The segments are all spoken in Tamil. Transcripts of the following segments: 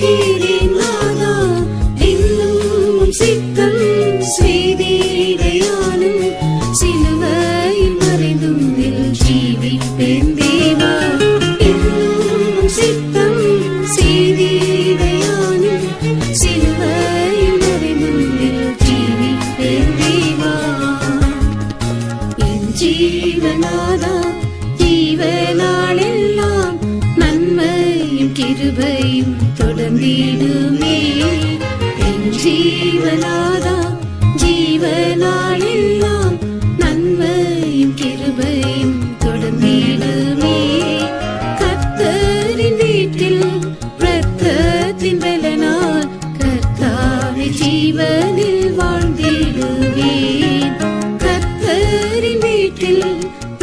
കീഴിലാകാ നിന്നും സിദ്ധം സ്വീതീ கிருபையும் தொடர்ந்திடுமே. என் ஜீவனாதா ஜீவனாளெல்லாம் நன்மையும் கிருபையும் தொடர்ந்திடுமே. கர்த்தரின் வீட்டில் ரத்தத்தின் பலனால் கர்த்தாவை ஜீவனில் வாழ்ந்திடுவேன் கர்த்தரின் வீட்டில்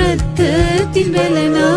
ரத்தத்தின் பலனால்